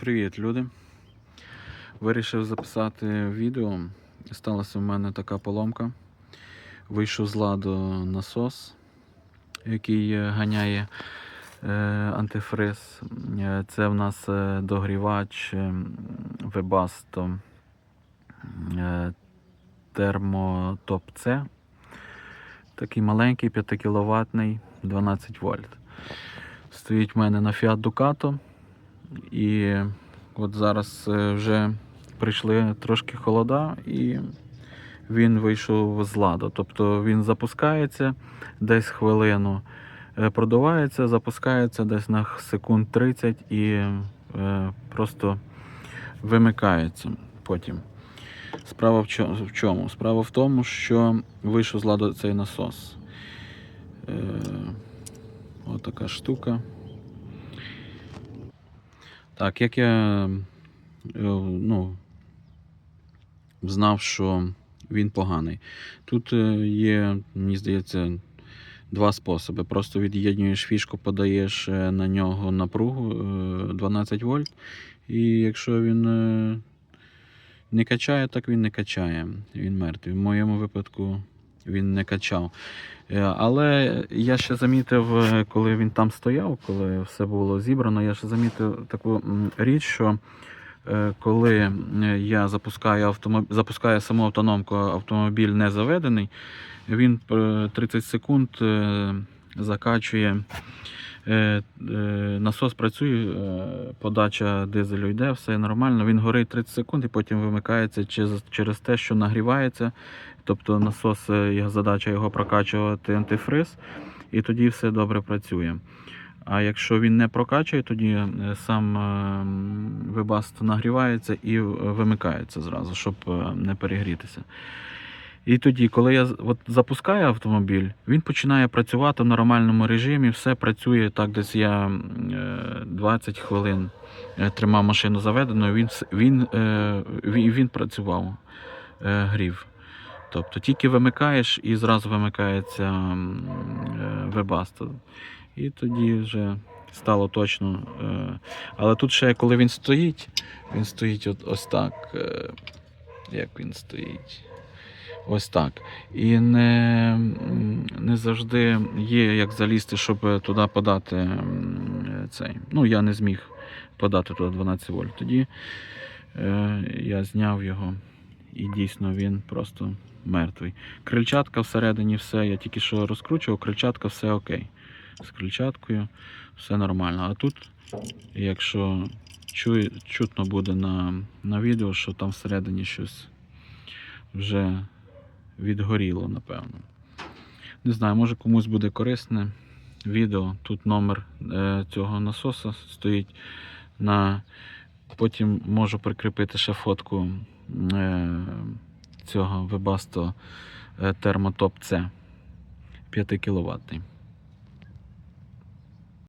Привіт, люди. Вирішив записати відео. Сталася в мене така поломка. Вийшов з ладу насос, який ганяє е, антифриз. Це в нас е, догрівач е, Webasto Thermotop C. Такий маленький 5 кВт 12 вольт. Стоїть в мене на Fiat Ducato. І от зараз е, вже прийшли трошки холода, і він вийшов з ладу. Тобто він запускається десь хвилину, е, продувається, запускається десь на секунд 30 і е, просто вимикається потім. Справа в чому? Справа в тому, що вийшов з ладу цей насос. Отака штука. Так, як я е, ну, знав, що він поганий. Тут е, є, мені здається, два способи. Просто від'єднуєш фішку, подаєш е, на нього напругу е, 12 вольт. І якщо він не качає, так він не качає. Він мертвий. В моєму випадку він не качав. Е, Але я ще замітив, е, коли він там стояв, коли все було зібрано, я ще замітив таку річ, що е, коли я запускаю, автомоб... запускаю саму автономку, автомобіль не заведений, він е, 30 секунд закачує. Насос працює, е, подача дизелю йде, все нормально. Він горить 30 секунд і потім вимикається через, те, що нагрівається. Тобто насос, е, задача його прокачувати антифриз, і тоді все добре працює. А якщо він не прокачує, тоді е, сам вибаст нагрівається і вимикається зразу, щоб не перегрітися. І тоді, коли я от запускаю автомобіль, він починає працювати в нормальному режимі, все працює так, десь я е, 20 хвилин е, тримав машину заведеною, він, він, е, він, він працював, е, грів. Тобто тільки вимикаєш і зразу вимикається е, вебаста. І тоді вже стало точно. е, Але тут ще коли він стоїть, він стоїть от, ось так. е, Як він стоїть? Ось так. І не, не завжди є як залізти, щоб туди подати цей. Ну, я не зміг подати туди 12 вольт. Тоді е, я зняв його, і дійсно він просто мертвий. Крильчатка всередині все, я тільки що розкручував, крильчатка все окей. З крильчаткою все нормально. А тут, якщо чує, чутно буде на, на відео, що там всередині щось вже відгоріло, напевно. Не знаю, може комусь буде корисне відео. Тут номер е, цього насоса стоїть на. Потім можу прикріпити ще фотку е, цього Webasto термотоп C 5 кВт.